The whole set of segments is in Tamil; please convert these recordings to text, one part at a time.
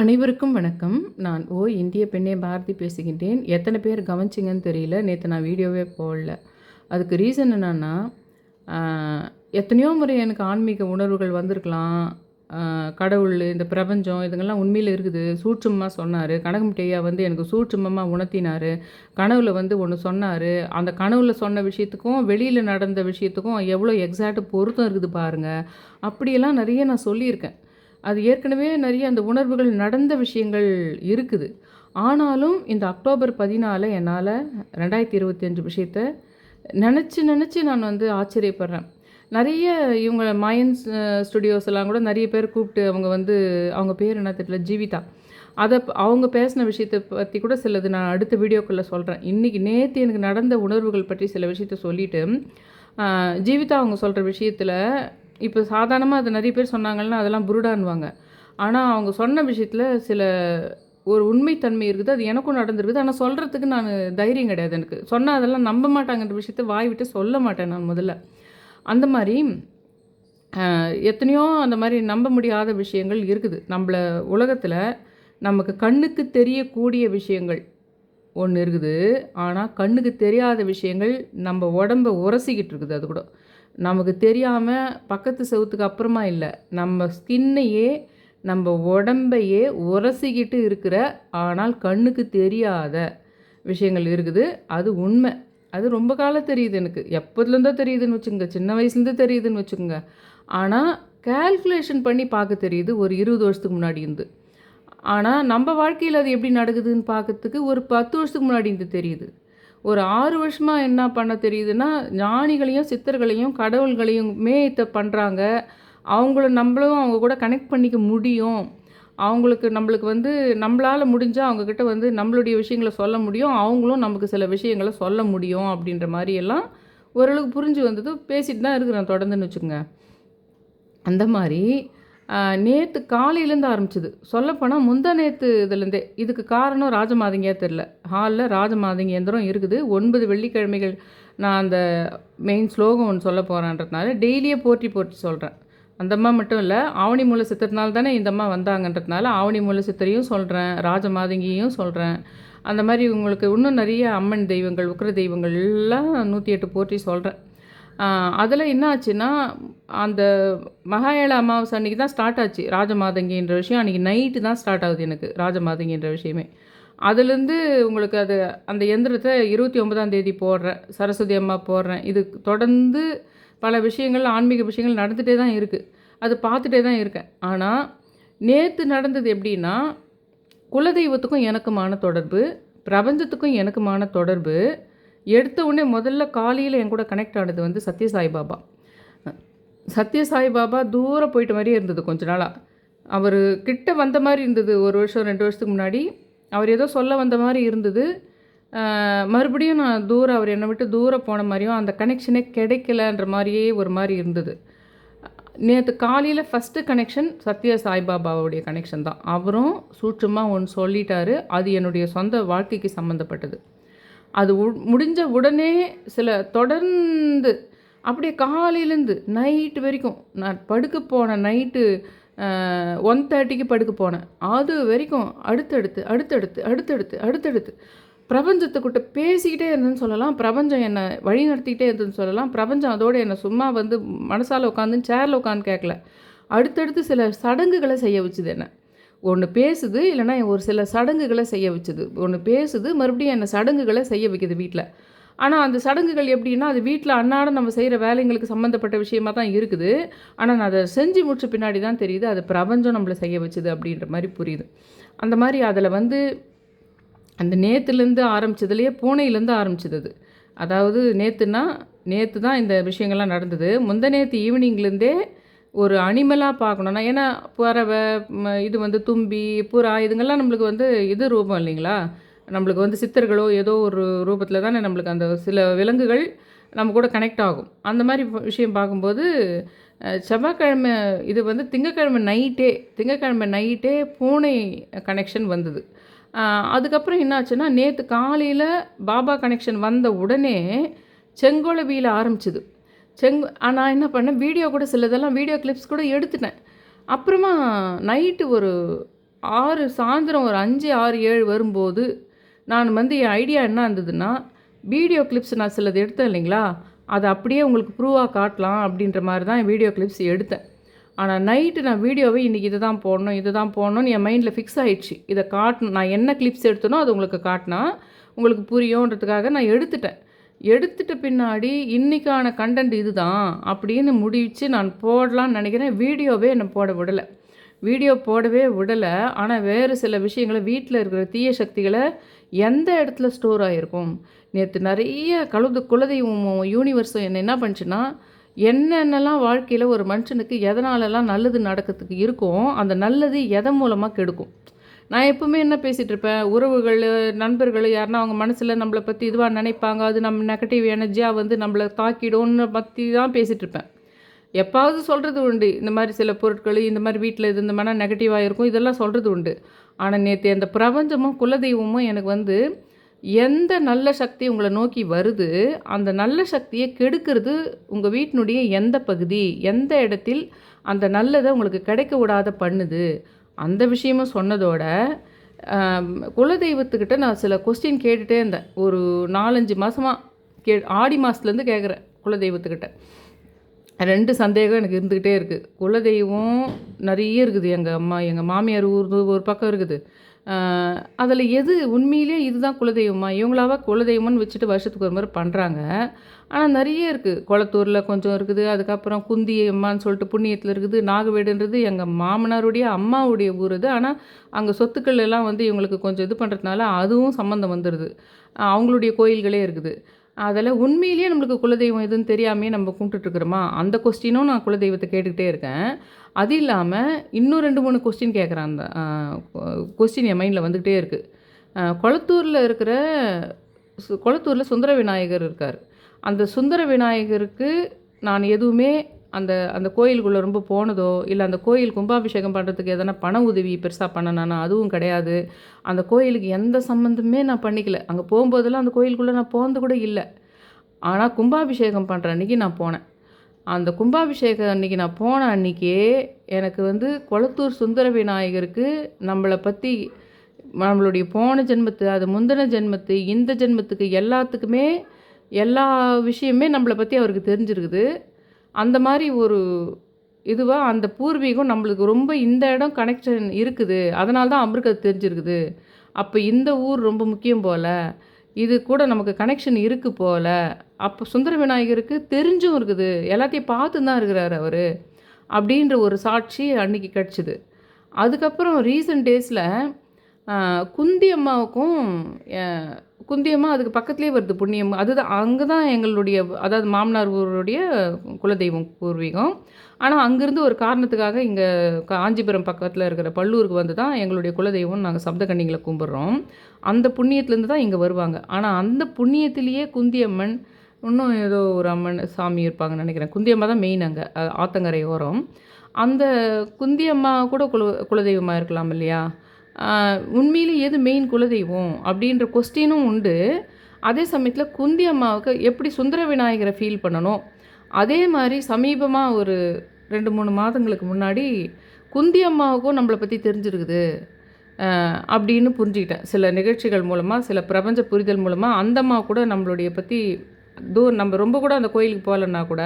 அனைவருக்கும் வணக்கம். நான் ஓ இந்திய பெண்ணே பாரதி பேசுகின்றேன். எத்தனை பேர் கவனிச்சிங்கன்னு தெரியல. நேற்று நான் வீடியோவே போடல. அதுக்கு ரீசன் என்னன்னா எத்தனையோ முறை எனக்கு ஆன்மீக உணர்வுகள் வந்திருக்கலாம். கடவுள் இந்த பிரபஞ்சம் இதுங்கெல்லாம் உண்மையில் இருக்குது. சூட்சுமமாக சொன்னார். கனகமுட்டையா வந்து எனக்கு சூட்சுமமாக உணர்த்தினார். கனவில் வந்து ஒன்று சொன்னார். அந்த கனவில் சொன்ன விஷயத்துக்கும் வெளியில் நடந்த விஷயத்துக்கும் எவ்வளோ எக்ஸாக்ட் பொருத்தம் இருக்குது பாருங்கள் அப்படியெல்லாம் நிறைய நான் சொல்லியிருக்கேன். அது ஏற்கனவே நிறைய அந்த உணர்வுகள் நடந்த விஷயங்கள் இருக்குது. ஆனாலும் இந்த அக்டோபர் பதினாலு என்னால் ரெண்டாயிரத்தி இருபத்தஞ்சு விஷயத்த நினச்சி நினச்சி நான் வந்து ஆச்சரியப்படுறேன். நிறைய இவங்க மயன்ஸ் ஸ்டுடியோஸ் எல்லாம் கூட நிறைய பேர் கூப்பிட்டு அவங்க வந்து அவங்க பேர் என்ன தெரியல ஜீவிதா. அதை அவங்க பேசின விஷயத்தை பற்றி கூட சிலது நான் அடுத்த வீடியோக்குள்ளே சொல்கிறேன் இன்றைக்கி நேற்று எனக்கு நடந்த உணர்வுகள் பற்றி சில விஷயத்த சொல்லிவிட்டு ஜீவிதா அவங்க சொல்கிற விஷயத்தில் இப்போ சாதாரணமாக அது நிறைய பேர் சொன்னாங்கன்னா அதெல்லாம் புருடான்வாங்க ஆனால் அவங்க சொன்ன விஷயத்தில் சில ஒரு உண்மைத்தன்மை இருக்குது அது எனக்கும் நடந்திருக்குது. ஆனால் சொல்கிறதுக்கு நான் தைரியம் கிடையாது எனக்கு. சொன்னால் அதெல்லாம் நம்ப மாட்டாங்கன்ற விஷயத்த வாய் விட்டு சொல்ல மாட்டேன் நான் முதல்ல. அந்த மாதிரி எத்தனையோ அந்த மாதிரி நம்ப முடியாத விஷயங்கள் இருக்குது. நம்மள உலகத்தில் நமக்கு கண்ணுக்கு தெரியக்கூடிய விஷயங்கள் ஒன்று இருக்குது. ஆனால் கண்ணுக்கு தெரியாத விஷயங்கள் நம்ம உடம்ப உரசிக்கிட்டு இருக்குது அது கூட. நமக்கு தெரியாமல் பக்கத்து செவுத்துக்கு அப்புறமா இல்லை. நம்ம ஸ்கின்னையே நம்ம உடம்பையே உரசிக்கிட்டு இருக்கிற ஆனால் கண்ணுக்கு தெரியாத விஷயங்கள் இருக்குது. அது உண்மை. அது ரொம்ப காலம் தெரியுது எனக்கு. எப்போதுலேருந்தோ தெரியுதுன்னு வச்சுக்கோங்க. சின்ன வயசுலேருந்து தெரியுதுன்னு வச்சுக்கோங்க. ஆனால் கால்குலேஷன் பண்ணி பார்க்க தெரியுது. ஒரு இருபது வருஷத்துக்கு முன்னாடி இருந்து. ஆனால் நம்ம வாழ்க்கையில் அது எப்படி நடக்குதுன்னு பார்க்கறதுக்கு ஒரு பத்து வருஷத்துக்கு முன்னாடி இருந்து தெரியுது. ஒரு ஆறு வருஷமாக என்ன பண்ண தெரியுதுன்னா ஞானிகளையும் சித்தர்களையும் கடவுள்களையும் மேயத்தை பண்ணுறாங்க அவங்கள நம்மளும் அவங்க கூட கனெக்ட் பண்ணிக்க முடியும். அவங்களுக்கு நம்மளுக்கு வந்து நம்மளால் முடிஞ்சால் அவங்கக்கிட்ட வந்து நம்மளுடைய விஷயங்களை சொல்ல முடியும். அவங்களும் நமக்கு சில விஷயங்களை சொல்ல முடியும் அப்படின்ற மாதிரி எல்லாம் ஓரளவுக்கு புரிஞ்சு வந்தது பேசிட்டு தான் இருக்கிறேன் தொடர்ந்துன்னு வச்சுக்கோங்க. அந்த மாதிரி நேற்று காலையிலேருந்து ஆரம்பிச்சது. சொல்லப்போனால் முந்தா நேற்று இதுலேருந்தே. இதுக்கு காரணம் ராஜமாதங்கியாக தெரில. ஹாலில் ராஜமாதங்கி எந்திரம் இருக்குது. ஒன்பது வெள்ளிக்கிழமைகள் நான் அந்த மெயின் ஸ்லோகம் ஒன்று சொல்ல போகிறேன்றதுனால டெய்லியே போட்டி போட்டி சொல்கிறேன் அந்த அம்மா மட்டும் இல்லை ஆவணி மூல சித்திரத்தினால தானே இந்த அம்மா வந்தாங்கன்றதுனால ஆவணி மூல சித்திரையும் சொல்கிறேன் ராஜமாதங்கியும் சொல்கிறேன் அந்த மாதிரி உங்களுக்கு இன்னும் நிறைய அம்மன் தெய்வங்கள் உக்ர தெய்வங்கள் எல்லாம் நூற்றி எட்டு போற்றி சொல்கிறேன் அதில் என்ன ஆச்சுன்னா அந்த மகாயள அமாவாசை அன்றைக்கி தான் ஸ்டார்ட் ஆச்சு. ராஜமாதங்கின்ற விஷயம் அன்றைக்கி நைட்டு தான் ஸ்டார்ட் ஆகுது எனக்கு ராஜமாதங்கின்ற விஷயமே. அதுலேருந்து உங்களுக்கு அது அந்த எந்திரத்தை இருபத்தி ஒன்பதாம் தேதி போடுறேன் சரஸ்வதி அம்மா போடுறேன். இது தொடர்ந்து பல விஷயங்கள் ஆன்மீக விஷயங்கள் நடந்துகிட்டே தான் இருக்குது அது பார்த்துட்டே தான் இருக்கேன். ஆனால் நேற்று நடந்தது எப்படின்னா குலதெய்வத்துக்கும் எனக்குமான தொடர்பு பிரபஞ்சத்துக்கும் எனக்குமான தொடர்பு எடுத்த உடனே முதல்ல காலையில் என் கூட கனெக்ட் ஆனது வந்து சத்ய சாய்பாபா சத்ய சாய்பாபா தூரம் போயிட்ட மாதிரியே இருந்தது கொஞ்ச நாளாக அவர் கிட்ட வந்த மாதிரி இருந்தது. ஒரு வருஷம் ரெண்டு வருஷத்துக்கு முன்னாடி அவர் ஏதோ சொல்ல வந்த மாதிரி இருந்தது. மறுபடியும் நான் தூரம் அவர் என்னை விட்டு தூரம் போன மாதிரியும் அந்த கனெக்ஷனே கிடைக்கலன்ற மாதிரியே ஒரு மாதிரி இருந்தது. நேற்று காலையில் ஃபஸ்ட்டு கனெக்ஷன் சத்ய சாய்பாபாவுடைய கனெக்ஷன் தான். அவரும் சூட்சமாக ஒன்று சொல்லிட்டாரு. அது என்னுடைய சொந்த வாழ்க்கைக்கு சம்மந்தப்பட்டது அது உ- முடிஞ்ச உடனே சில தொடர்ந்து அப்படியே காலையிலேருந்து நைட்டு வரைக்கும் நான் படுக்க போன நைட்டு ஒன் தேர்ட்டிக்கு படுக்க போனேன். அது வரைக்கும் அடுத்தடுத்து அடுத்தடுத்து அடுத்தடுத்து அடுத்தடுத்து பிரபஞ்சத்துக்கிட்ட பேசிக்கிட்டே இருந்தேன்னு சொல்லலாம். பிரபஞ்சம் என்னை வழி நடத்திக்கிட்டே இருந்ததுன்னு சொல்லலாம். பிரபஞ்சம் அதோடு என்னை சும்மா வந்து மனசால் உட்காந்து சேரில் உட்காந்து கேட்கல அடுத்தடுத்து சில சடங்குகளை செய்ய வச்சுது என்ன. ஒன்று பேசுது இல்லைன்னா ஒரு சில சடங்குகளை செய்ய வச்சுது. ஒன்று பேசுது மறுபடியும் என்னை சடங்குகளை செய்ய வைக்குது வீட்டில் ஆனால் அந்த சடங்குகள் எப்படின்னா அது வீட்டில் அன்னாடம் நம்ம செய்கிற வேலைங்களுக்கு சம்மந்தப்பட்ட விஷயமா தான் இருக்குது. ஆனால் நான் அதை செஞ்சு முடிச்ச பின்னாடி தான் தெரியுது அது பிரபஞ்சம் நம்மளை செய்ய வச்சுது அப்படின்ற மாதிரி புரியுது. அந்த மாதிரி அதில் வந்து அந்த நேற்றுலேருந்து ஆரம்பித்ததுலேயே பூனையிலேருந்து ஆரம்பிச்சது அது. அதாவது நேற்றுனா நேற்று தான் இந்த விஷயங்கள்லாம் நடந்தது. முந்த நேற்று ஈவினிங்லேருந்தே ஒரு அனிமலாக பார்க்கணுன்னா ஏன்னா பறவை இது வந்து தும்பி புறா இதுங்கெல்லாம் நம்மளுக்கு வந்து இது ரூபம் இல்லைங்களா? நம்மளுக்கு வந்து சித்தர்களோ ஏதோ ஒரு ரூபத்தில் தானே நம்மளுக்கு அந்த சில விலங்குகள் நம்ம கூட கனெக்ட் ஆகும். அந்த மாதிரி விஷயம் பார்க்கும்போது செவ்வாய்க்கிழமை இது வந்து திங்கக்கிழமை நைட்டே திங்கக்கிழமை நைட்டே பூனை கனெக்ஷன் வந்தது. அதுக்கப்புறம் என்னாச்சுன்னா நேற்று காலையில் பாபா கனெக்ஷன் வந்த உடனே செங்கோலவியில் ஆரம்பிச்சுது. செங் நான் என்ன பண்ணேன் வீடியோ கூட சிலதெல்லாம் வீடியோ கிளிப்ஸ் கூட எடுத்துட்டேன். அப்புறமா நைட்டு ஒரு ஆறு சாயந்தரம் ஒரு அஞ்சு ஆறு ஏழு வரும்போது நான் வந்து என் ஐடியா என்ன இருந்ததுன்னா வீடியோ கிளிப்ஸ் நான் சிலது எடுத்தேன் இல்லைங்களா? அதை அப்படியே உங்களுக்கு ப்ரூவாக காட்டலாம் அப்படின்ற மாதிரி தான் வீடியோ கிளிப்ஸ் எடுத்தேன். ஆனால் நைட்டு நான் வீடியோவை இன்றைக்கி இதை தான் போடணும் இது தான் போடணும்னு என் மைண்டில் ஃபிக்ஸ் ஆகிடுச்சு இதை காட்டணும் நான் என்ன கிளிப்ஸ் எடுத்தனோ அது உங்களுக்கு காட்டினா உங்களுக்கு புரியுன்றதுக்காக நான் எடுத்துட்டேன். எடுத்துட்ட பின்னாடி இன்றைக்கான கண்டென்ட் இதுதான் அப்படின்னு முடிச்சு நான் போடலான்னு நினைக்கிறேன். வீடியோவே என்னை போட விடலை. வீடியோ போடவே விடலை. ஆனால் வேறு சில விஷயங்களை வீட்டில் இருக்கிற தீய சக்திகளை எந்த இடத்துல ஸ்டோர் ஆகிருக்கும் நேற்று நிறைய கழுது குலதெய்வம் யூனிவர்ஸும் என்ன என்ன பண்ணுச்சுன்னா என்னென்னலாம் வாழ்க்கையில் ஒரு மனுஷனுக்கு எதனாலலாம் நல்லது நடக்கிறதுக்கு இருக்கும் அந்த நல்லது எதன் மூலமாக கெடுக்கும்? நான் எப்பவுமே என்ன பேசிகிட்டு இருப்பேன்? உறவுகள் நண்பர்கள் யாருன்னா அவங்க மனசில் நம்மளை பற்றி இதுவாக நினைப்பாங்க. அது நம்ம நெகட்டிவ் எனர்ஜியாக வந்து நம்மளை தாக்கிடும்னு பற்றி தான் பேசிகிட்டு இருப்பேன். எப்பாவது சொல்கிறது உண்டு. இந்த மாதிரி சில பொருட்கள் இந்த மாதிரி வீட்டில் இது இந்த மாதிரி நெகட்டிவாக இருக்கும். இதெல்லாம் சொல்கிறது உண்டு. ஆனால் நேற்று அந்த பிரபஞ்சமும் குலதெய்வமும் எனக்கு வந்து எந்த நல்ல சக்தி உங்களை நோக்கி வருது அந்த நல்ல சக்தியை கெடுக்கிறது உங்கள் வீட்டினுடைய எந்த பகுதி எந்த இடத்தில் அந்த நல்லதை உங்களுக்கு கிடைக்க விடாத பண்ணுது அந்த விஷயமும் சொன்னதோட குலதெய்வத்துக்கிட்ட நான் சில கொஸ்டின் கேட்டுகிட்டே இருந்தேன். ஒரு நாலஞ்சு மாதமாக கே ஆடி மாதத்துலேருந்து கேட்குறேன் குலதெய்வத்துக்கிட்ட. ரெண்டு சந்தேகம் எனக்கு இருந்துக்கிட்டே இருக்குது குலதெய்வம் நிறைய இருக்குது. எங்கள் அம்மா எங்கள் மாமியார் ஊர் ஒரு பக்கம் இருக்குது. அதில் எது உண்மையிலே இதுதான் குலதெய்வமா? இவங்களாவா குலதெய்வம்னு வச்சுட்டு வருஷத்துக்கு ஒரு முறை பண்ணுறாங்க ஆனால் நிறைய இருக்குது குளத்தூரில் கொஞ்சம் இருக்குது. அதுக்கப்புறம் குந்தி அம்மான்னு சொல்லிட்டு புண்ணியத்தில் இருக்குது. நாகவேடுன்றது எங்கள் மாமனாருடைய அம்மாவுடைய ஊர் இது ஆனால் அங்கே சொத்துக்கள் எல்லாம் வந்து இவங்களுக்கு கொஞ்சம் இது பண்ணுறதுனால அதுவும் சம்மந்தம் வந்துடுது அவங்களுடைய கோயில்களே இருக்குது. அதில் உண்மையிலேயே நம்மளுக்கு குலதெய்வம் எதுன்னு தெரியாமே நம்ம கும்பிட்டுட்ருக்குறோமா அந்த கொஸ்டினும் நான் குலதெய்வத்தை கேட்டுக்கிட்டே இருக்கேன். அது இல்லாமல் இன்னும் ரெண்டு மூணு கொஸ்டின் கேட்குறேன் அந்த கொஸ்டின் என் மைண்டில் வந்துக்கிட்டே இருக்குது குளத்தூரில் இருக்கிற குளத்தூரில் சுந்தர விநாயகர் இருக்கார். அந்த சுந்தர விநாயகருக்கு நான் எதுவுமே அந்த அந்த கோயிலுக்குள்ளே ரொம்ப போனதோ இல்லை அந்த கோயில் கும்பாபிஷேகம் பண்ணுறதுக்கு எதனா பண உதவி பெருசாக பண்ணனானா அதுவும் கிடையாது. அந்த கோயிலுக்கு எந்த சம்மந்தமே நான் பண்ணிக்கல. அங்கே போகும்போதெல்லாம் அந்த கோயிலுக்குள்ளே நான் போனது கூட இல்லை. ஆனால் கும்பாபிஷேகம் பண்ணுற அன்றைக்கி நான் போனேன். அந்த கும்பாபிஷேகம் அன்றைக்கி நான் போன அன்றைக்கே எனக்கு வந்து கொளத்தூர் சுந்தர விநாயகருக்கு நம்மளை பற்றி நம்மளுடைய போன ஜென்மத்து அது முந்தின ஜென்மத்து இந்த ஜென்மத்துக்கு எல்லாத்துக்குமே எல்லா விஷயமே நம்மளை பற்றி அவருக்கு தெரிஞ்சிருக்குது. அந்த மாதிரி ஒரு இதுவாக அந்த பூர்வீகம் நம்மளுக்கு ரொம்ப இந்த இடம் கனெக்ஷன் இருக்குது. அதனால தான் அவருக்கு தெரிஞ்சிருக்குது. அப்போ இந்த ஊர் ரொம்ப முக்கியம் போல். இது கூட நமக்கு கனெக்ஷன் இருக்குது போல். அப்போ சுந்தர விநாயகருக்கு தெரிஞ்சும் இருக்குது. எல்லாத்தையும் பார்த்து தான் இருக்கிறார் அவர். அப்படின்ற ஒரு சாட்சி அன்றைக்கி கிடச்சிது. அதுக்கப்புறம் ரீசன்ட் டேஸில் குந்தி அம்மாவுக்கும் குந்தியம்மா அதுக்கு பக்கத்துலேயே வருது புண்ணியம். அதுதான் அங்கே தான் எங்களுடைய அதாவது மாமனார் ஊருடைய குலதெய்வம் பூர்வீகம். ஆனால் அங்கேருந்து ஒரு காரணத்துக்காக இங்கே காஞ்சிபுரம் பக்கத்தில் இருக்கிற பல்லூருக்கு வந்து தான் எங்களுடைய குலதெய்வம் நாங்கள் சப்தகண்ணிங்களை கும்பிட்றோம். அந்த புண்ணியத்துலேருந்து தான் இங்கே வருவாங்க. ஆனால் அந்த புண்ணியத்திலேயே குந்தியம்மன் இன்னும் ஏதோ ஒரு அம்மன் சாமி இருப்பாங்கன்னு நினைக்கிறேன். குந்தியம்மா தான் மெயின் அங்கே ஆத்தங்கரை ஓரம். அந்த குந்தியம்மா கூட குல குலதெய்வமாக இருக்கலாம் இல்லையா? உண்மையிலே எது மெயின் குலதெய்வம் அப்படின்ற கொஸ்டினும் உண்டு. அதே சமயத்தில் குந்தி அம்மாவுக்கு எப்படி சுந்தர விநாயகரை ஃபீல் பண்ணணும்? அதே மாதிரி சமீபமாக ஒரு ரெண்டு மூணு மாதங்களுக்கு முன்னாடி குந்தி அம்மாவுக்கும் நம்மளை பற்றி தெரிஞ்சிருக்குது. அப்படின்னு புரிஞ்சுக்கிட்டேன். சில நிகழ்ச்சிகள் மூலமாக சில பிரபஞ்ச புரிதல் மூலமாக அந்த அம்மா கூட நம்மளுடைய பற்றி தூ நம்ம ரொம்ப கூட அந்த கோயிலுக்கு போகலன்னா கூட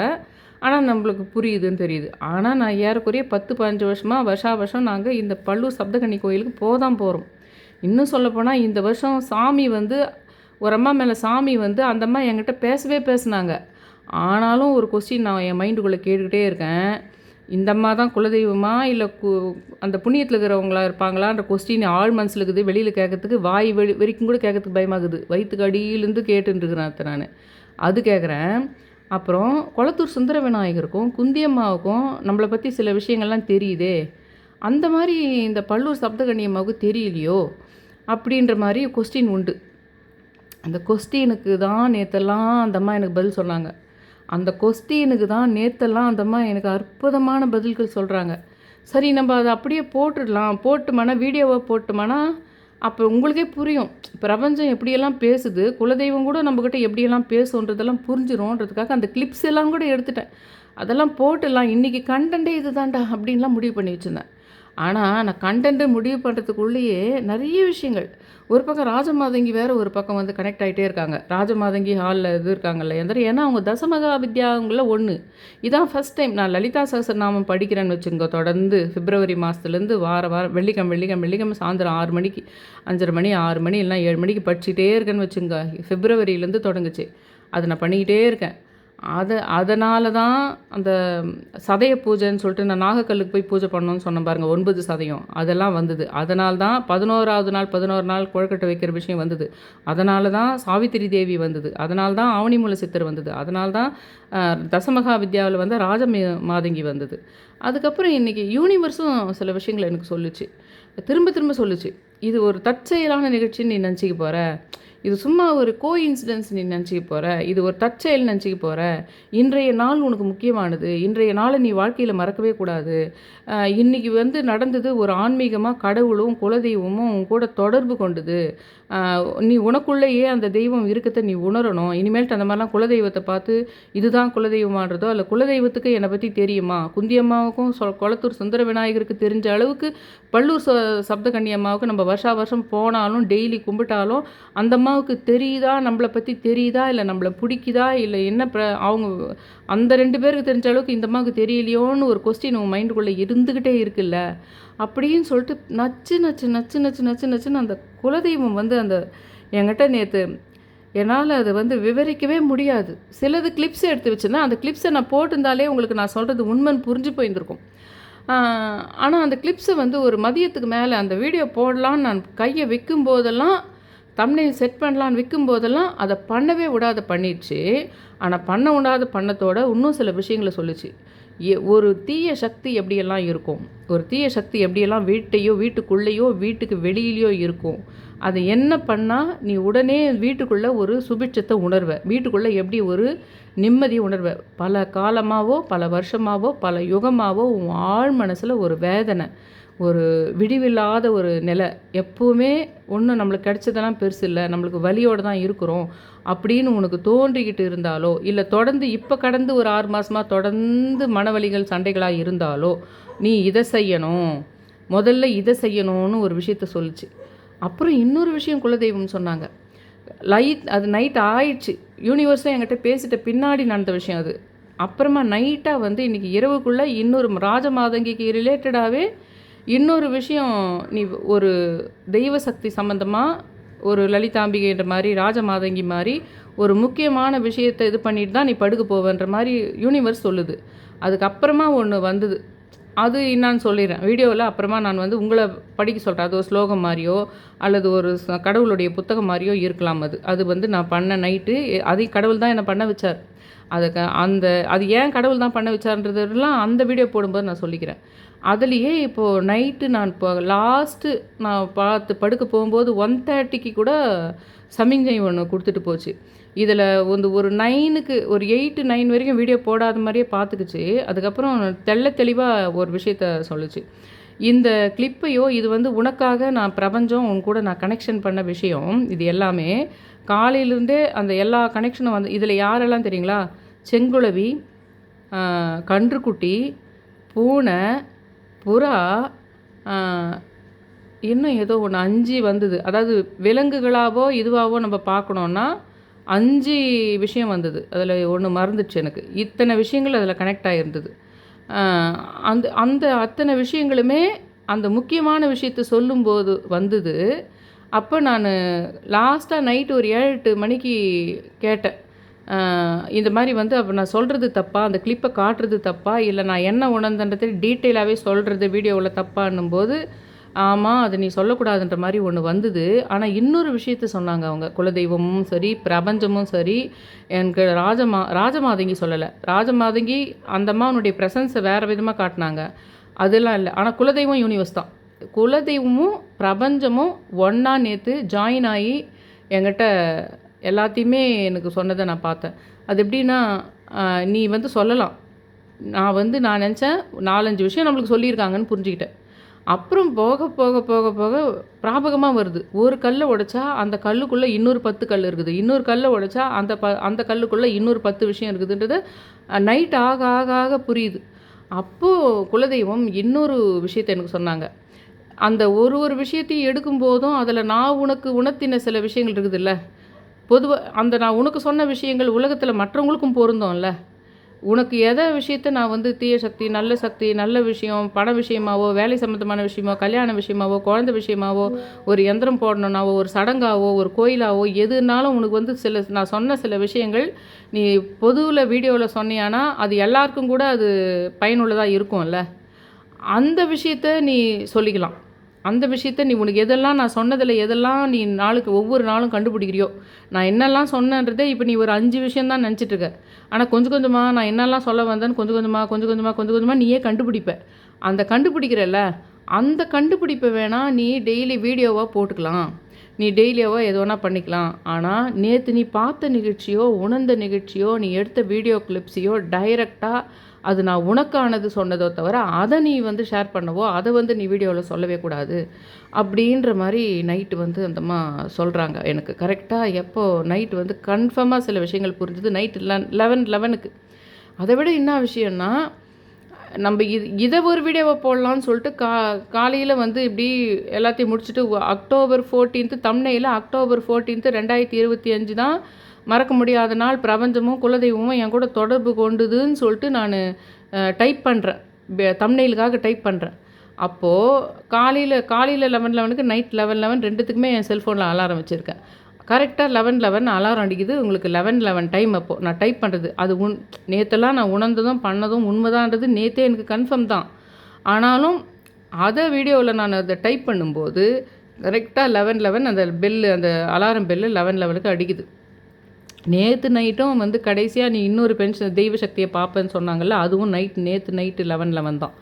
ஆனால் நம்மளுக்கு புரியுதுன்னு தெரியுது. ஆனால் நான் ஏறக்குறைய பத்து பதினஞ்சு வருஷமாக வருஷா வருஷம் நாங்கள் இந்த பல்லூர் சப்தகன்னி கோயிலுக்கு போதான் போகிறோம் இன்னும் சொல்லப்போனால் இந்த வருஷம் சாமி வந்து ஒரு அம்மா மேலே சாமி வந்து அந்த அம்மா என்கிட்ட பேசவே பேசுனாங்க. ஆனாலும் ஒரு கொஸ்டின் நான் என் மைண்டுக்குள்ளே கேட்டுக்கிட்டே இருக்கேன். இந்த அம்மா தான் குலதெய்வமா இல்லை கு அந்த புண்ணியத்தில் இருக்கிறவங்களா இருப்பாங்களான்ற கொஸ்டின் ஆள் மனசில் இருக்குது வெளியில் கேட்கறதுக்கு வாய் வெளி வரைக்கும் கூட கேட்கறதுக்கு பயமாகுது. வயிற்றுக்கு அடியிலேருந்து கேட்டுருக்குறேன் நான். அது கேட்குறேன். அப்புறம் கொளத்தூர் சுந்தர விநாயகருக்கும் குந்தியம்மாவுக்கும் நம்மளை பற்றி சில விஷயங்கள்லாம் தெரியுதே. அந்த மாதிரி இந்த பல்லூர் சப்தகண்ணியம்மாவுக்கு தெரியலையோ? அப்படின்ற மாதிரி கொஸ்டின் உண்டு. அந்த கொஸ்டினுக்கு தான் நேற்றெல்லாம் அந்த அம்மா எனக்கு பதில் சொன்னாங்க. அந்த கொஸ்டினுக்கு தான் நேற்றெல்லாம் அந்த அம்மா எனக்கு அற்புதமான பதில்கள் சொல்கிறாங்க சரி நம்ம அதை அப்படியே போட்டுடலாம். போட்டுமானா வீடியோவை போட்டுமானா அப்போ உங்களுக்கே புரியும். பிரபஞ்சம் எப்படியெல்லாம் பேசுது குலதெய்வம் கூட நம்மக்கிட்ட எப்படியெல்லாம் பேசுன்றதெல்லாம் புரிஞ்சிரும்ன்றதுக்காக அந்த கிளிப்ஸ் எல்லாம் கூட எடுத்துட்டேன். அதெல்லாம் போட்டுடலாம் இன்றைக்கி கண்டென்ட்டே இது தான்டா அப்படின்லாம் முடிவு பண்ணி வச்சுருந்தேன். ஆனால் நான் கண்டென்ட்டு முடிவு பண்ணுறதுக்குள்ளேயே நிறைய விஷயங்கள். ஒரு பக்கம் ராஜமாதங்கி வேறு ஒரு பக்கம் வந்து கனெக்ட் ஆகிட்டே இருக்காங்க. ராஜமாதங்கி ஹாலில் இது இருக்காங்கல்ல எந்த ஏன்னா அவங்க தசமகா வித்யாங்கள ஒன்று இதான் ஃபஸ்ட் டைம் நான் லலிதா சகசரநாமம் படிக்கிறேன்னு வச்சுங்க தொடர்ந்து பிப்ரவரி மாதத்துலேருந்து வார வாரம் வெள்ளிக்கிழமை வெள்ளிக்கிழமை வெள்ளிக்கிழமை சாயந்தரம் ஆறு மணிக்கு அஞ்சரை மணி ஆறு மணி இல்லைனா ஏழு மணிக்கு படிச்சுட்டே இருக்கேன்னு வச்சுங்க பிப்ரவரியிலேருந்து தொடங்குச்சு. அதை நான் பண்ணிக்கிட்டே இருக்கேன். அதை அதனால தான் அந்த சதய பூஜைன்னு சொல்லிட்டு நான் நாகக்கல்லுக்கு போய் பூஜை பண்ணோன்னு சொன்னேன் பாருங்கள் ஒன்பது சதயம். அதெல்லாம் வந்தது. அதனால தான் பதினோராவது நாள் பதினோரு நாள் கொழுக்கட்டை வைக்கிற விஷயம் வந்தது. அதனால தான் சாவித்திரி தேவி வந்தது. அதனால தான் ஆவணிமூல சித்தர் வந்தது. அதனால தான் தசமகா வித்யாவில் வந்து ராஜ மாதங்கி வந்தது. அதுக்கப்புறம் இன்றைக்கி யூனிவர்ஸும் சில விஷயங்களை எனக்கு சொல்லுச்சு. திரும்ப திரும்ப சொல்லுச்சு. இது ஒரு தற்செயலான நிகழ்ச்சின்னு நீ நினச்சிக்க போகிற இது சும்மா ஒரு கோ இன்சிடென்ஸ் நீ நினச்சிக்க போகிற இது ஒரு தற்செயல் நினச்சிக்க போகிற இன்றைய நாள் உனக்கு முக்கியமானது. இன்றைய நாளை நீ வாழ்க்கையில் மறக்கவே கூடாது. இன்றைக்கி இன்னைக்கு வந்து நடந்தது ஒரு ஆன்மீகமாக கடவுளும் குலதெய்வமும் உன் கூட தொடர்பு கொண்டது. நீ உனக்குள்ளேயே அந்த தெய்வம் இருக்கத்தை நீ உணரணும். இனிமேல்ட்டு அந்த மாதிரிலாம் குலதெய்வத்தை பார்த்து இதுதான் குலதெய்வமான்றதோ இல்லை குலதெய்வத்துக்கு என்னை பற்றி தெரியுமா? குந்தியம்மாவுக்கும் சொ குளத்தூர் சுந்தர விநாயகருக்கு தெரிஞ்ச அளவுக்கு பல்லூர் ச சப்தகன்னி நம்ம வருஷா வருஷம் போனாலும் டெய்லி கும்பிட்டாலும் அந்தம்மா அம்மாவுக்கு தெரியுதா? நம்மளை பற்றி தெரியுதா? இல்லை நம்மளை பிடிக்குதா? இல்லை என்ன ப்ர அவங்க அந்த ரெண்டு பேருக்கு தெரிஞ்ச அளவுக்கு இந்த அம்மாவுக்கு தெரியலையோன்னு ஒரு கொஸ்டின் உங்கள் மைண்டுக்குள்ளே இருந்துக்கிட்டே இருக்குல்ல? அப்படின்னு சொல்லிட்டு நச்சு நச்சு நச்சு நச்சு நச்சு நச்சுன்னு அந்த குலதெய்வம் வந்து அந்த என்கிட்ட நேற்று என்னால் அதை வந்து விவரிக்கவே முடியாது. சிலது கிளிப்ஸ் எடுத்து வச்சுருந்தேன். அந்த கிளிப்ஸை நான் போட்டிருந்தாலே உங்களுக்கு நான் சொல்கிறது உண்மைன்னு புரிஞ்சு போயிருந்திருக்கும். ஆனால் அந்த கிளிப்ஸை வந்து ஒரு மதியத்துக்கு மேலே அந்த வீடியோ போடலான்னு நான் கையை வைக்கும் போதெல்லாம் தம்னையில் செட் பண்ணலான்னு விற்கும் போதெல்லாம் அதை பண்ணவே விடாத பண்ணிடுச்சு. ஆனால் பண்ண விடாத பண்ணத்தோட இன்னும் சில விஷயங்களை சொல்லுச்சு. எ- ஒரு தீய சக்தி எப்படியெல்லாம் இருக்கும்? ஒரு தீய சக்தி எப்படியெல்லாம் வீட்டையோ வீட்டுக்குள்ளேயோ வீட்டுக்கு வெளியிலையோ இருக்கும்? அதை என்ன பண்ணால் நீ உடனே வீட்டுக்குள்ளே ஒரு சுபிட்சத்தை உணர்வை. வீட்டுக்குள்ளே எப்படி ஒரு நிம்மதியை உணர்வ? பல காலமாகவோ பல வருஷமாவோ பல யுகமாகவோ உன் ஆழ் மனசில் ஒரு வேதனை. ஒரு விடிவில்லாத ஒரு நிலை. எப்போவுமே ஒன்றும் நம்மளுக்கு கிடைச்சதெல்லாம் பெருசு இல்லை நம்மளுக்கு வலியோடு தான் இருக்கிறோம் அப்படின்னு உனக்கு தோன்றிக்கிட்டு இருந்தாலோ இல்லை தொடர்ந்து இப்போ கடந்து ஒரு ஆறு மாதமாக தொடர்ந்து மனவலிகள் சண்டைகளாக இருந்தாலோ நீ இதை செய்யணும். முதல்ல இதை செய்யணும்னு ஒரு விஷயத்த சொல்லுச்சு. அப்புறம் இன்னொரு விஷயம் குலதெய்வம் சொன்னாங்க. லைட் அது நைட் ஆயிடுச்சு. யூனிவர்ஸும் என்கிட்ட பேசிட்ட பின்னாடி நடந்த விஷயம் அது. அப்புறமா நைட்டாக வந்து இன்றைக்கி இரவுக்குள்ளே இன்னொரு ராஜமாதங்கிக்கு ரிலேட்டடாகவே இன்னொரு விஷயம் நீ ஒரு தெய்வ சக்தி சம்மந்தமாக ஒரு லலிதாம்பிகைன்ற மாதிரி ராஜமாதங்கி மாதிரி ஒரு முக்கியமான விஷயத்தை இது பண்ணிட்டு தான் நீ படுக்க போவேன்ற மாதிரி யூனிவர்ஸ் சொல்லுது. அதுக்கப்புறமா ஒன்று வந்தது. அது என்னான்னு சொல்லிடுறேன். வீடியோவில் அப்புறமா நான் வந்து உங்களை படிக்க சொல்கிறேன் அது ஒரு ஸ்லோகம் மாதிரியோ அல்லது ஒரு கடவுளுடைய புத்தகம் மாதிரியோ இருக்கலாம் அது. அது வந்து நான் பண்ண நைட்டு அதையும் கடவுள் தான் என்னை பண்ண வச்சார். அதுக்கு அந்த அது ஏன் கடவுள் தான் பண்ண வச்சார்ன்றதுலாம் அந்த வீடியோ போடும்போது நான் சொல்லிக்கிறேன். அதுலேயே இப்போது நைட்டு நான் இப்போ லாஸ்ட்டு நான் பார்த்து படுக்க போகும்போது ஒன் தேர்ட்டிக்கு கூட சமிஞ்சை ஒன்று கொடுத்துட்டு போச்சு. இதில் வந்து ஒரு நைனுக்கு ஒரு எயிட்டு நைன் வரைக்கும் வீடியோ போடாத மாதிரியே பார்த்துக்குச்சு. அதுக்கப்புறம் தெள்ள தெளிவாக ஒரு விஷயத்த சொல்லுச்சு. இந்த கிளிப்பையோ இது வந்து உனக்காக நான் பிரபஞ்சம் உன் கூட நான் கனெக்ஷன் பண்ண விஷயம். இது எல்லாமே காலையிலேருந்தே அந்த எல்லா கனெக்ஷனும் வந்து இதில் யாரெல்லாம் தெரியுங்களா? செங்குளவி கன்றுக்குட்டி பூனை புறா இன்னும் ஏதோ ஒன்று அஞ்சு வந்தது. அதாவது விலங்குகளாவோ இதுவாகவோ நம்ம பார்க்கணுன்னா அஞ்சு விஷயம் வந்தது. அதில் ஒன்று மறந்துடுச்சு எனக்கு. இத்தனை விஷயங்கள் அதில் கனெக்ட் ஆகிருந்தது அந்த அந்த அத்தனை விஷயங்களுமே அந்த முக்கியமான விஷயத்த சொல்லும்போது வந்தது. அப்போ நான் லாஸ்ட்டாக நைட்டு ஒரு ஏழு எட்டு மணிக்கு கேட்டேன். இந்த மாதிரி வந்து அப்போ நான் சொல்கிறது தப்பா? அந்த கிளிப்பை காட்டுறது தப்பா? இல்லை நான் என்ன உணர்ந்தன்றது டீட்டெயிலாகவே சொல்கிறது வீடியோவில் தப்பான்னும் போது ஆமாம் அது நீ சொல்லக்கூடாதுன்ற மாதிரி ஒன்று வந்தது. ஆனால் இன்னொரு விஷயத்த சொன்னாங்க அவங்க. குலதெய்வமும் சரி பிரபஞ்சமும் சரி எனக்கு ராஜமா ராஜமாதங்கி சொல்லலை. ராஜமாதங்கி அந்த அம்மாவனுடைய ப்ரெசன்ஸை வேறு விதமாக காட்டினாங்க. அதெல்லாம் இல்லை. ஆனால் குலதெய்வம் யூனிவர்ஸ் தான். குலதெய்வமும் பிரபஞ்சமும் ஒன்றா நேற்று ஜாயின் ஆகி என்கிட்ட எல்லாத்தையுமே எனக்கு சொன்னதை நான் பார்த்தேன். அது எப்படின்னா நீ வந்து சொல்லலாம். நான் வந்து நான் நினச்சேன் நாலஞ்சு விஷயம் நம்மளுக்கு சொல்லியிருக்காங்கன்னு புரிஞ்சுக்கிட்டேன். அப்புறம் போக போக போக போக பிராபகமாக வருது. ஒரு கல்லை உடைச்சா அந்த கல்லுக்குள்ளே இன்னொரு பத்து கல் இருக்குது. இன்னொரு கல்லை உடைச்சா அந்த ப அந்த கல்லுக்குள்ளே இன்னொரு பத்து விஷயம் இருக்குதுன்றது நைட் ஆக ஆக ஆக புரியுது. அப்போது குலதெய்வம் இன்னொரு விஷயத்தை எனக்கு சொன்னாங்க. அந்த ஒரு ஒரு விஷயத்தையும் எடுக்கும்போதும் அதில் நான் உனக்கு உணர்த்தின சில விஷயங்கள் இருக்குதுல்ல? பொதுவாக அந்த நான் உனக்கு சொன்ன விஷயங்கள் உலகத்தில் மற்றவங்களுக்கும் பொருந்தோம்ல. உனக்கு எதை விஷயத்த நான் வந்து தீய சக்தி நல்ல சக்தி நல்ல விஷயம் பண விஷயமாவோ வேலை சம்மந்தமான விஷயமோ கல்யாண விஷயமாவோ குழந்தை விஷயமாவோ ஒரு எந்திரம் போடணுன்னாவோ ஒரு சடங்காவோ ஒரு கோயிலாவோ எதுனாலும் உனக்கு வந்து சில நான் சொன்ன சில விஷயங்கள் நீ பொதுவில் வீடியோவில் சொன்னியானா அது எல்லாருக்கும் கூட அது பயனுள்ளதாக இருக்கும்ல. அந்த விஷயத்த நீ சொல்லிக்கலாம். அந்த விஷயத்த நீ உனக்கு எதெல்லாம் நான் சொன்னதில் எதெல்லாம் நீ நாளுக்கு ஒவ்வொரு நாளும் கண்டுபிடிக்கிறியோ நான் என்னெல்லாம் சொன்னன்றதே இப்போ நீ ஒரு அஞ்சு விஷயம் தான் நினச்சிட்ருக்க ஆனால் கொஞ்சம் கொஞ்சமாக நான் என்னெல்லாம் சொல்ல வந்தேன்னு கொஞ்சம் கொஞ்சமாக கொஞ்சம் கொஞ்சமாக கொஞ்சம் கொஞ்சமாக நீயே கண்டுபிடிப்ப. அந்த கண்டுபிடிக்கிறல்ல அந்த கண்டுபிடிப்பை வேணால் நீ டெய்லி வீடியோவாக போட்டுக்கலாம். நீ டெய்லியாவோ எது வேணால் பண்ணிக்கலாம். ஆனால் நேற்று நீ பார்த்த நிகழ்ச்சியோ உணர்ந்த நிகழ்ச்சியோ நீ எடுத்த வீடியோ கிளிப்ஸையோ டைரெக்டாக அது நான் உனக்கானது சொன்னதோ தவிர அதை நீ வந்து ஷேர் பண்ணவோ அதை வந்து நீ வீடியோவில் சொல்லவே கூடாது. அப்படின்ற மாதிரி நைட்டு வந்து அந்தம்மா சொல்கிறாங்க எனக்கு கரெக்டாக எப்போ நைட்டு வந்து கன்ஃபார்மாக சில விஷயங்கள் புரிஞ்சுது. நைட்டு லெவன் லெவனுக்கு அதை விட என்ன விஷயம்னா நம்ம இது இதை ஒரு வீடியோவை போடலான்னு சொல்லிட்டு கா காலையில் வந்து இப்படி எல்லாத்தையும் முடிச்சுட்டு அக்டோபர் ஃபோர்டீன்த்து தம்னையில் அக்டோபர் ஃபோர்டீன்த்து ரெண்டாயிரத்தி இருபத்தி அஞ்சு தான் மறக்க முடியாத நாள் பிரபஞ்சமும் குலதெய்வமும் என் கூட தொடர்பு கொண்டுதுன்னு சொல்லிட்டு நான் டைப் பண்ணுறேன் தம்னெயிலுக்காக டைப் பண்ணுறேன் அப்போது காலையில் காலையில் லெவன் லெவனுக்கு நைட் லெவன் லெவன் ரெண்டுத்துக்குமே என் செல்ஃபோனில் அலாரம் வச்சுருக்கேன். கரெக்டாக லெவன் லெவன் அலாரம் அடிக்குது. உங்களுக்கு லெவன் லெவன் டைம் அப்போது நான் டைப் பண்ணுறது அது உன் நேற்றெல்லாம் நான் உணர்ந்ததும் பண்ணதும் உண்மைதான்றது நேற்றே எனக்கு கன்ஃபார்ம் தான். ஆனாலும் அதை வீடியோவில் நான் அதை டைப் பண்ணும்போது கரெக்டாக லெவன் லெவன் அந்த பெல்லு அந்த அலாரம் பெல்லு லெவன் லெவனுக்கு அடிக்குது. நேற்று நைட்டும் வந்து கடைசியாக நீ இன்னொரு பென்ஷன் தெய்வ சக்தியை பார்ப்பேன்னு சொன்னாங்கல்ல அதுவும் நைட் நேற்று நைட்டு லெவன் லெவன் தான்.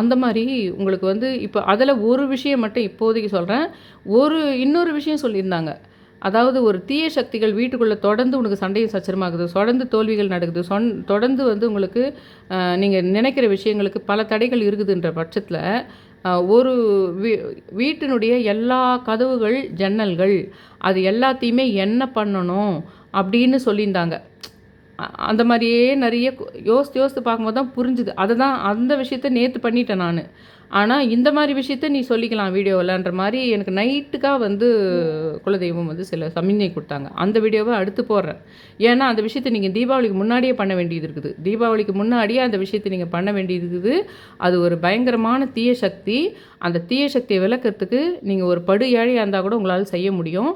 அந்த மாதிரி உங்களுக்கு வந்து இப்போ அதில் ஒரு விஷயம் மட்டும் இப்போதைக்கு சொல்கிறேன் ஒரு இன்னொரு விஷயம் சொல்லியிருந்தாங்க. அதாவது ஒரு தீய சக்திகள் வீட்டுக்குள்ளே தொடர்ந்து உனக்கு சண்டையும் சச்சரமாகுது தொடர்ந்து தோல்விகள் நடக்குது சொன் தொடர்ந்து வந்து உங்களுக்கு நீங்கள் நினைக்கிற விஷயங்களுக்கு பல தடைகள் இருக்குதுன்ற பட்சத்தில் ஒரு வீ வீட்டினுடைய எல்லா கதவுகள் ஜன்னல்கள் அது எல்லாத்தையுமே என்ன பண்ணணும்? அப்படின்னு சொல்லியிருந்தாங்க. அந்த மாதிரியே நிறைய யோசித்து யோசித்து பார்க்கும்போது தான் புரிஞ்சுது. அதை தான் அந்த விஷயத்த நேற்று பண்ணிட்டேன் நான். ஆனால் இந்த மாதிரி விஷயத்த நீ சொல்லிக்கலாம் வீடியோவில்ன்ற மாதிரி எனக்கு நைட்டுக்காக வந்து குலதெய்வம் வந்து சில சமிஞ்சை கொடுத்தாங்க. அந்த வீடியோவை அடுத்து போடுறேன். ஏன்னா அந்த விஷயத்தை நீங்கள் தீபாவளிக்கு முன்னாடியே பண்ண வேண்டியது இருக்குது. தீபாவளிக்கு முன்னாடியே அந்த விஷயத்தை நீங்கள் பண்ண வேண்டியது இருக்குது. அது ஒரு பயங்கரமான தீய சக்தி. அந்த தீய சக்தியை விளக்கிறதுக்கு நீங்கள் ஒரு படு ஏழையாக இருந்தால் கூட உங்களால் செய்ய முடியும்.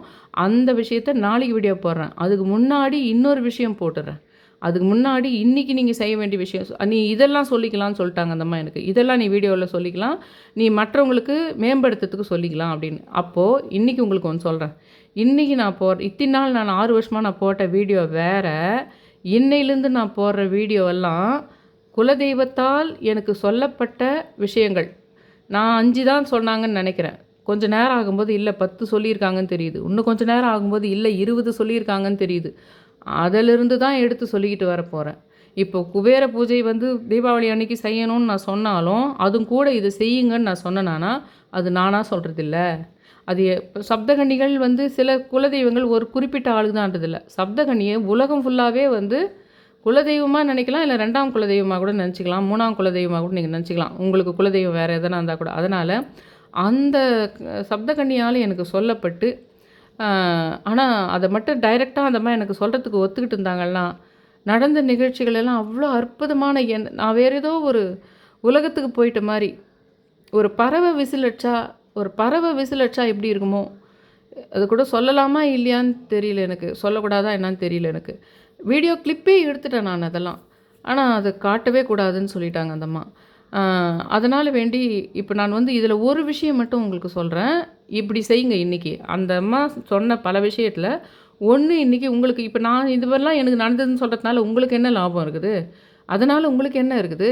அந்த விஷயத்த நாளைக்கு வீடியோ போடுறேன். அதுக்கு முன்னாடி இன்னொரு விஷயம் போட்டுறேன். அதுக்கு முன்னாடி இன்றைக்கி நீங்கள் செய்ய வேண்டிய விஷயம். நீ இதெல்லாம் சொல்லிக்கலாம்னு சொல்லிட்டாங்க அந்த அம்மா எனக்கு. இதெல்லாம் நீ வீடியோவில் சொல்லிக்கலாம். நீ மற்றவங்களுக்கு மேம்படுத்துறதுக்கு சொல்லிக்கலாம் அப்படின்னு. அப்போது இன்றைக்கி உங்களுக்கு ஒன்று சொல்கிறேன் இன்றைக்கி நான் போடுற இத்தனை நாள் நான் ஆறு வருஷமாக நான் போட்ட வீடியோ வேறு. இன்னையிலேருந்து நான் போடுற வீடியோவெல்லாம் குலதெய்வத்தால் எனக்கு சொல்லப்பட்ட விஷயங்கள். நான் அஞ்சு தான் சொன்னாங்கன்னு நினைக்கிறேன். கொஞ்சம் நேரம் ஆகும்போது இல்லை பத்து சொல்லியிருக்காங்கன்னு தெரியுது. இன்னும் கொஞ்சம் நேரம் ஆகும்போது இல்லை இருபது சொல்லியிருக்காங்கன்னு தெரியுது. அதிலிருந்து தான் எடுத்து சொல்லிக்கிட்டு வர போகிறேன் இப்போ குபேர பூஜை வந்து தீபாவளி அன்னைக்கு செய்யணும்னு நான் சொன்னாலும் அதுவும் கூட இதை செய்யுங்கன்னு நான் சொன்னேனானா அது நானாக சொல்கிறதில்ல அது சப்தகன்னிகள் வந்து சில குலதெய்வங்கள் ஒரு குறிப்பிட்ட ஆளுக்கு தான்றதில்ல சப்தகன்னியை உலகம் ஃபுல்லாகவே வந்து குலதெய்வமாக நினைக்கலாம் இல்லை ரெண்டாம் குலதெய்வமாக கூட நினச்சிக்கலாம் மூணாம் குலதெய்வமாக கூட நீங்கள் நினச்சிக்கலாம். உங்களுக்கு குலதெய்வம் வேறு எதனா இருந்தால் கூட. அதனால் அந்த சப்தகன்னியால் எனக்கு சொல்லப்பட்டு ஆனால் அதை மட்டும் டைரெக்டாக அந்த மாதிரி எனக்கு சொல்கிறதுக்கு ஒத்துக்கிட்டு இருந்தாங்கன்னா நடந்த நிகழ்ச்சிகள் எல்லாம் அவ்வளோ அற்புதமான என் நான் வேறு ஏதோ ஒரு உலகத்துக்கு போயிட்ட மாதிரி. ஒரு பறவை விசிலடிச்சா ஒரு பறவை விசிலடிச்சா எப்படி இருக்குமோ அது கூட சொல்லலாமா இல்லையான்னு தெரியல எனக்கு. சொல்லக்கூடாதா என்னான்னு தெரியல எனக்கு. வீடியோ கிளிப்பே எடுத்துட்டேன் நான் அதெல்லாம். ஆனால் அதை காட்டவே கூடாதுன்னு சொல்லிட்டாங்க அந்தம்மா அதனால் வேண்டி இப்போ நான் வந்து இதில் ஒரு விஷயம் மட்டும் உங்களுக்கு சொல்கிறேன் இப்படி செய்யுங்க இன்றைக்கி அந்த அம்மா சொன்ன பல விஷயத்தில் ஒன்று இன்றைக்கி உங்களுக்கு இப்போ நான் இதுவெல்லாம் எனக்கு நடந்ததுன்னு சொல்கிறதுனால உங்களுக்கு என்ன லாபம் இருக்குது? அதனால் உங்களுக்கு என்ன இருக்குது?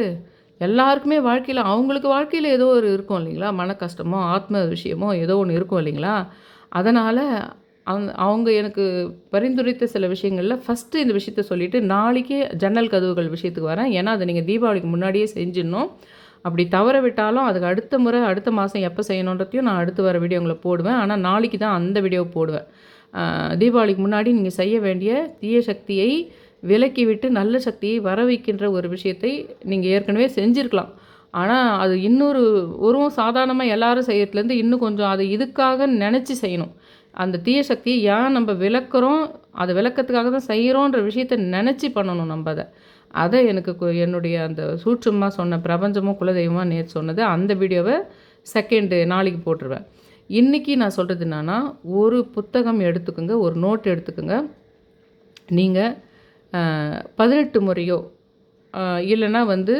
எல்லாருக்குமே வாழ்க்கையில் அவங்களுக்கு வாழ்க்கையில் ஏதோ ஒரு இருக்கும் இல்லைங்களா? மன கஷ்டமோ ஆத்ம விஷயமோ ஏதோ ஒன்று இருக்கும் இல்லைங்களா? அதனால் அந் அவங்க எனக்கு பரிந்துரைத்த சில விஷயங்களில் ஃபஸ்ட்டு இந்த விஷயத்த சொல்லிவிட்டு நாளைக்கே ஜன்னல் கதவுகள் விஷயத்துக்கு வரேன். ஏன்னா அதை நீங்கள் தீபாவளிக்கு முன்னாடியே செஞ்சிடணும். அப்படி தவற விட்டாலும் அதுக்கு அடுத்த முறை அடுத்த மாதம் எப்போ செய்யணுன்றதையும் நான் அடுத்து வர வீடியோங்களை போடுவேன். ஆனால் நாளைக்கு தான் அந்த வீடியோ போடுவேன். தீபாவளிக்கு முன்னாடி நீங்கள் செய்ய வேண்டிய தீய சக்தியை விலக்கிவிட்டு நல்ல சக்தியை வர வைக்கின்ற ஒரு விஷயத்தை நீங்கள் ஏற்கனவே செஞ்சுருக்கலாம். ஆனால் அது இன்னொரு ஒரு சாதாரணமாக எல்லாரும் செய்யறதுலேருந்து இன்னும் கொஞ்சம் அதை இதுக்காக நினச்சி செய்யணும். அந்த தீய சக்தியை ஏன் நம்ம விளக்குறோம் அதை விளக்கத்துக்காக தான் செய்கிறோன்ற விஷயத்த நினச்சி பண்ணணும் நம்ம அதை. அதை எனக்கு என்னுடைய அந்த சூட்சமாக சொன்ன பிரபஞ்சமும் குலதெய்வமாக நேற்று சொன்னது அந்த வீடியோவை செகண்டு நாளைக்கு போட்டுருவேன். இன்றைக்கி நான் சொல்கிறது என்னன்னா ஒரு புத்தகம் எடுத்துக்கோங்க ஒரு நோட் எடுத்துக்கோங்க. நீங்கள் பதினெட்டு முறையோ இல்லைன்னா வந்து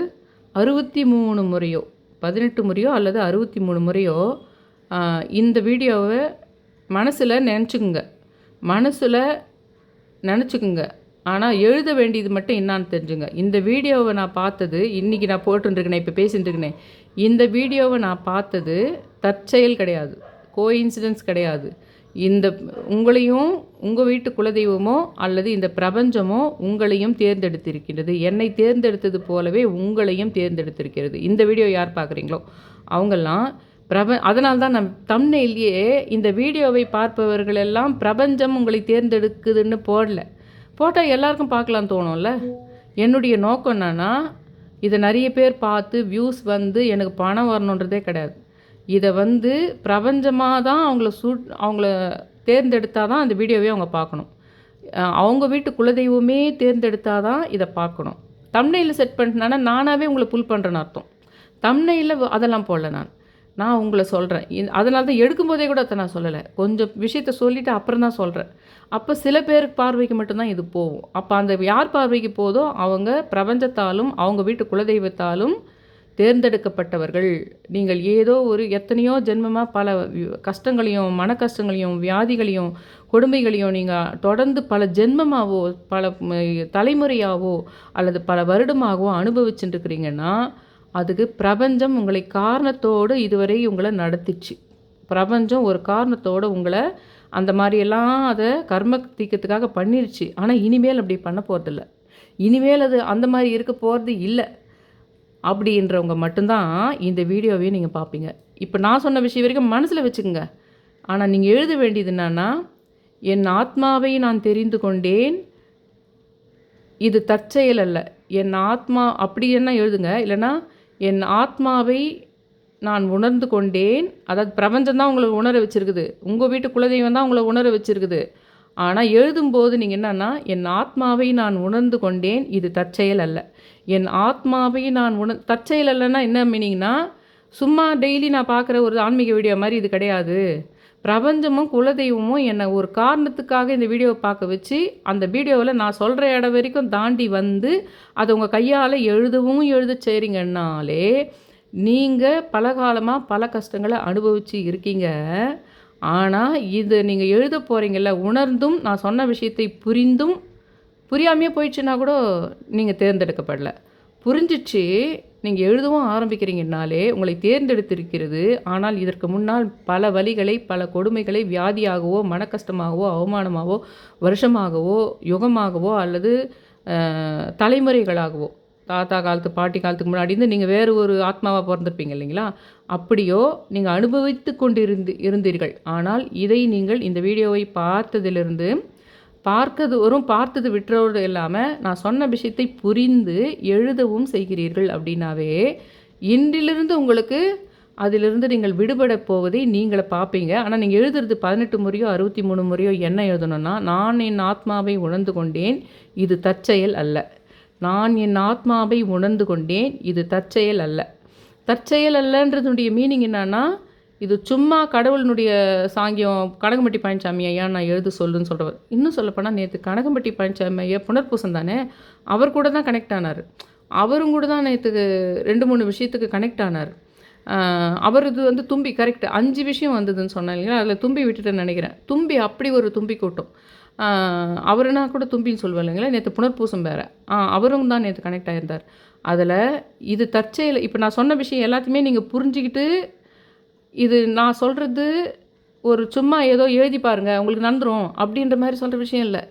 அறுபத்தி மூணு முறையோ பதினெட்டு முறையோ அல்லது அறுபத்தி மூணு முறையோ இந்த வீடியோவை மனசில் நினச்சிக்குங்க. மனசில் நினச்சிக்குங்க. ஆனால் எழுத வேண்டியது மட்டும் என்னான்னு தெரிஞ்சுங்க. இந்த வீடியோவை நான் பார்த்தது இன்றைக்கி நான் போட்டுருக்கேனே இப்போ பேசிட்டுருக்கேனே. இந்த வீடியோவை நான் பார்த்தது தற்செயல் கிடையாது. கோஇன்சிடென்ஸ் கிடையாது. இந்த உங்களையும் உங்கள் வீட்டு குலதெய்வமோ அல்லது இந்த பிரபஞ்சமோ உங்களையும் தேர்ந்தெடுத்திருக்கின்றது. என்னை தேர்ந்தெடுத்தது போலவே உங்களையும் தேர்ந்தெடுத்திருக்கிறது. இந்த வீடியோ யார் பார்க்குறீங்களோ அவங்கெல்லாம் பிரப அதனால் தான் நான் தம்னையிலேயே இந்த வீடியோவை பார்ப்பவர்கள் எல்லாம் பிரபஞ்சம் உங்களை தேர்ந்தெடுக்குதுன்னு போடல. போட்டால் எல்லாருக்கும் பார்க்கலாம் தோணும்ல? என்னுடைய நோக்கம் என்னன்னா இதை நிறைய பேர் பார்த்து வியூஸ் வந்து எனக்கு பணம் வரணுன்றதே கிடையாது. இதை வந்து பிரபஞ்சமாக தான் அவங்கள சூட் அவங்கள தேர்ந்தெடுத்தால் தான் அந்த வீடியோவே அவங்க பார்க்கணும். அவங்க வீட்டு குலதெய்வமே தேர்ந்தெடுத்தால் தான் இதை பார்க்கணும். தம்னையில் செட் பண்ணிட்டேன்னா நானாகவே உங்களை புல் பண்ணுறேன்னு அர்த்தம். தம்னையில் அதெல்லாம் போடல நான். நான் உங்களை சொல்கிறேன் அதனால தான் எடுக்கும்போதே கூட அதை நான் சொல்லலை. கொஞ்சம் விஷயத்த சொல்லிவிட்டு அப்புறம் தான் சொல்கிறேன் அப்போ சில பேர் பார்வைக்கு மட்டும்தான் இது போகும். அப்போ அந்த யார் பார்வைக்கு போதோ அவங்க பிரபஞ்சத்தாலும் அவங்க வீட்டு குலதெய்வத்தாலும் தேர்ந்தெடுக்கப்பட்டவர்கள். நீங்கள் ஏதோ ஒரு எத்தனையோ ஜென்மமாக பல கஷ்டங்களையும் மன கஷ்டங்களையும் வியாதிகளையும் கொடுமைகளையும் நீங்கள் தொடர்ந்து பல ஜென்மமாகவோ பல தலைமுறையாகவோ அல்லது பல வருடமாகவோ அனுபவிச்சுட்டு இருக்கிறீங்கன்னா அதுக்கு பிரபஞ்சம் உங்களை காரணத்தோடு இதுவரை உங்களை நடத்திச்சு. பிரபஞ்சம் ஒரு காரணத்தோடு உங்களை அந்த மாதிரியெல்லாம் அதை கர்ம தீக்கத்துக்காக பண்ணிருச்சு. ஆனால் இனிமேல் அப்படி பண்ண போகிறதில்ல இனிமேல் அது அந்த மாதிரி இருக்க போகிறது இல்லை. அப்படின்றவங்க மட்டும்தான் இந்த வீடியோவையும் நீங்கள் பார்ப்பீங்க இப்போ நான் சொன்ன விஷயம் வரைக்கும் மனசில் வச்சுக்கோங்க. ஆனால் நீங்கள் எழுத வேண்டியது என்னன்னா என் ஆத்மாவை நான் தெரிந்து கொண்டேன். இது தற்செயல் அல்ல. என் ஆத்மா அப்படி என்ன எழுதுங்க? இல்லைன்னா என் ஆத்மாவை நான் உணர்ந்து கொண்டேன். அதாவது பிரபஞ்சம் தான் உங்களை உணர வச்சிருக்குது. உங்கள் வீட்டு குலதெய்வம் தான் உங்களை உணர வச்சிருக்குது. ஆனால் எழுதும்போது நீங்கள் என்னன்னா என் ஆத்மாவை நான் உணர்ந்து கொண்டேன் இது தற்செயல் அல்ல. என் ஆத்மாவை நான் உணர் தற்செயல் அல்லன்னா என்ன மீனிங்னா சும்மா டெய்லி நான் பார்க்குற ஒரு ஆன்மீக வீடியோ மாதிரி இது கிடையாது. பிரபஞ்சமும் குலதெய்வமும் என்னை ஒரு காரணத்துக்காக இந்த வீடியோவை பார்க்க வச்சு அந்த வீடியோவில் நான் சொல்கிற இடம் வரைக்கும் தாண்டி வந்து அதை உங்கள் கையால் எழுதவும் எழுத செய்கிறீங்கன்னாலே நீங்கள் பல காலமாக பல கஷ்டங்களை அனுபவித்து இருக்கீங்க. ஆனால் இது நீங்கள் எழுத போகிறீங்கள உணர்ந்தும் நான் சொன்ன விஷயத்தை புரிந்தும் புரியாமையே போயிடுச்சுன்னா கூட நீங்கள் தேர்ந்தெடுக்கப்படல. புரிஞ்சிச்சு நீங்கள் எழுதவும் ஆரம்பிக்கிறீங்கனாலே உங்களை தேர்ந்தெடுத்திருக்கிறது. ஆனால் இதற்கு முன்னால் பல வழிகளை பல கொடுமைகளை வியாதியாகவோ மனக்கஷ்டமாகவோ அவமானமாகவோ வருஷமாகவோ யுகமாகவோ அல்லது தலைமுறைகளாகவோ தாத்தா காலத்து பாட்டி காலத்துக்கு முன்னாடி இருந்து நீங்கள் வேறு ஒரு ஆத்மாவாக பிறந்திருப்பீங்க இல்லைங்களா? அப்படியோ நீங்கள் அனுபவித்து கொண்டிருந்து இருந்தீர்கள். ஆனால் இதை நீங்கள் இந்த வீடியோவை பார்த்ததிலிருந்து பார்க்கது வரும் பார்த்தது விட்டுறோடு இல்லாமல் நான் சொன்ன விஷயத்தை புரிந்து எழுதவும் செய்கிறீர்கள் அப்படின்னாவே இன்றிலிருந்து உங்களுக்கு அதிலிருந்து நீங்கள் விடுபட போவதை நீங்களை பார்ப்பீங்க. ஆனால் நீங்கள் எழுதுறது பதினெட்டு முறையோ அறுபத்தி மூணு முறையோ என்ன எழுதணும்னா நான் என் ஆத்மாவை உணர்ந்து கொண்டேன் இது தற்செயல் அல்ல. நான் என் ஆத்மாவை உணர்ந்து கொண்டேன் இது தற்செயல் அல்ல. தற்செயல் அல்லன்றதுடைய மீனிங் என்னன்னா இது சும்மா கடவுளினுடைய சாங்கியம் கனகம்பட்டி பழனிசாமி ஐயா நான் எழுத சொல்லுன்னு சொல்கிறவர் இன்னும் சொல்லப்போனால் நேற்று கனகம்பட்டி பழனிசாமி ஐயா புனர்பூசம் தானே அவர் கூட தான் கனெக்ட் ஆனார். அவரும் கூட தான் நேற்றுக்கு ரெண்டு மூணு விஷயத்துக்கு கனெக்ட் ஆனார். அவர் இது வந்து தும்பி கரெக்ட் அஞ்சு விஷயம் வந்ததுன்னு சொன்னேன் இல்லைங்களா? அதில் தும்பி விட்டுட்டேன்னு நினைக்கிறேன். தும்பி அப்படி ஒரு தும்பி கூட்டம். அவருனா கூட தும்பின்னு சொல்லுவேன் இல்லைங்களா? நேற்று புனர்பூசம் வேறு. அவரும் தான் நேற்று கனெக்ட் ஆயிருந்தார். அதில் இது தற்செயல் இப்போ நான் சொன்ன விஷயம் எல்லாத்தையுமே நீங்கள் புரிஞ்சுக்கிட்டு இது நான் சொல்கிறது ஒரு சும்மா ஏதோ எழுதி பாருங்கள் உங்களுக்கு நடந்துடும் அப்படின்ற மாதிரி சொல்கிற விஷயம் இல்லை.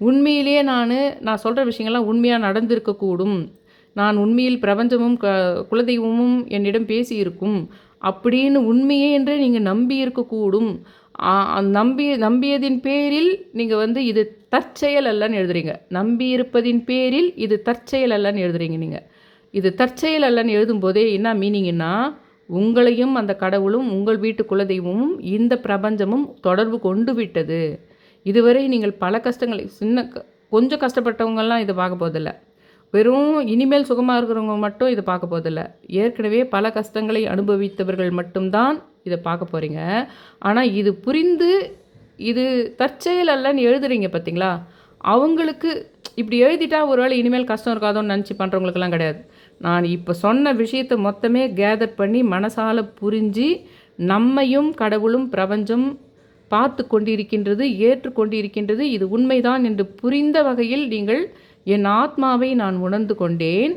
உண்மையிலேயே நான் நான் சொல்கிற விஷயங்கள்லாம் உண்மையாக நடந்திருக்கக்கூடும் நான் உண்மையில் பிரபஞ்சமும் க குலதெய்வமும் என்னிடம் பேசியிருக்கும். அப்படின்னு உண்மையே என்று நீங்கள் நம்பி இருக்கக்கூடும் நம்பி நம்பியதின் பேரில் நீங்கள் வந்து இது தற்செயல் அல்லன்னு எழுதுறீங்க. நம்பி இருப்பதின் பேரில் இது தற்செயல் அல்லன்னு எழுதுறீங்க நீங்கள் இது தற்செயல் அல்லன்னு எழுதும்போதே என்ன மீனிங்னா உங்களையும் அந்த கடவுளும் உங்கள் வீட்டு குலதெய்வமும் இந்த பிரபஞ்சமும் தொடர்பு கொண்டு விட்டது. இதுவரை நீங்கள் பல கஷ்டங்களை சின்ன கொஞ்சம் கஷ்டப்பட்டவங்கெல்லாம் இதை பார்க்க போதில்லை வெறும் இனிமேல் சுகமாக இருக்கிறவங்க மட்டும் இதை பார்க்க போதில்லை ஏற்கனவே பல கஷ்டங்களை அனுபவித்தவர்கள் மட்டும்தான் இதை பார்க்க போகிறீங்க ஆனால் இது புரிந்து இது தற்செயல் அல்லன்னு எழுதுறீங்க பார்த்தீங்களா அவங்களுக்கு இப்படி எழுதிட்டா ஒரு வேளை இனிமேல் கஷ்டம் இருக்காதோன்னு நினச்சி பண்ணுறவங்களுக்கெல்லாம் கிடையாது. நான் இப்போ சொன்ன விஷயத்தை மொத்தமே கேதர் பண்ணி மனசால் புரிஞ்சு நம்மையும் கடவுளும் பிரபஞ்சம் பார்த்து கொண்டிருக்கின்றது ஏற்றுக்கொண்டிருக்கின்றது இது உண்மைதான் என்று புரிந்த வகையில் நீங்கள் என் ஆத்மாவை நான் உணர்ந்து கொண்டேன்.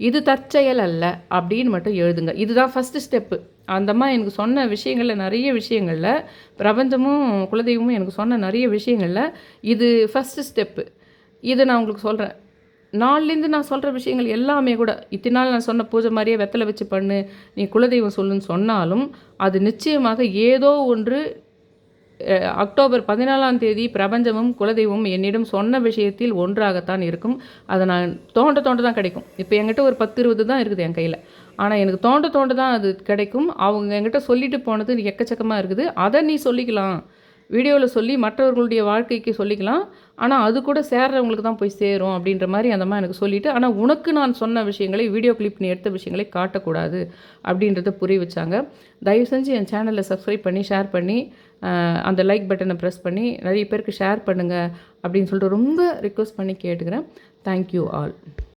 இது தற்செயல் அல்ல அப்படின்னு மட்டும் எழுதுங்க. இதுதான் ஃபஸ்ட்டு ஸ்டெப்பு அந்தம்மா எனக்கு சொன்ன விஷயங்களில் நிறைய விஷயங்களில் பிரபஞ்சமும் குலதெய்வமும் எனக்கு சொன்ன நிறைய விஷயங்களில் இது ஃபஸ்ட்டு ஸ்டெப்பு இதை நான் உங்களுக்கு சொல்கிறேன் நாள்லேருந்து நான் சொல்கிற விஷயங்கள் எல்லாமே கூட இத்தனை நாள் நான் சொன்ன பூஜை மாதிரியே வெத்தலை வச்சு பண்ணு நீ குலதெய்வம் சொல்லுன்னு சொன்னாலும் அது நிச்சயமாக ஏதோ ஒன்று அக்டோபர் பதினாலாம் தேதி பிரபஞ்சமும் குலதெய்வமும் என்னிடம் சொன்ன விஷயத்தில் ஒன்றாகத்தான் இருக்கும். அதை நான் தோண்ட தோண்ட தான் கிடைக்கும். இப்போ என்கிட்ட ஒரு பத்து இருபது தான் இருக்குது என் கையில். ஆனால் எனக்கு தோண்ட தோண்ட தான் அது கிடைக்கும். அவங்க என்கிட்ட சொல்லிட்டு போனது எக்கச்சக்கமாக இருக்குது. அதை நீ சொல்லிக்கலாம். வீடியோவில் சொல்லி மற்றவர்களுடைய வாழ்க்கைக்கு சொல்லிக்கலாம். ஆனால் அது கூட சேர்றவங்களுக்கு தான் போய் சேரும் அப்படின்ற மாதிரி அந்த மாதிரி எனக்கு சொல்லிவிட்டு ஆனால் உனக்கு நான் சொன்ன விஷயங்களை வீடியோ கிளிப் நீ எடுத்த விஷயங்களை காட்டக்கூடாது அப்படின்றத புரிய வச்சாங்க. தயவு செஞ்சு என் சேனலில் சப்ஸ்கிரைப் பண்ணி ஷேர் பண்ணி அந்த லைக் பட்டனை ப்ரெஸ் பண்ணி நிறைய பேருக்கு ஷேர் பண்ணுங்கள் அப்படின்னு சொல்லிட்டு ரொம்ப ரிக்வஸ்ட் பண்ணி கேட்டுக்கிறேன். Thank you all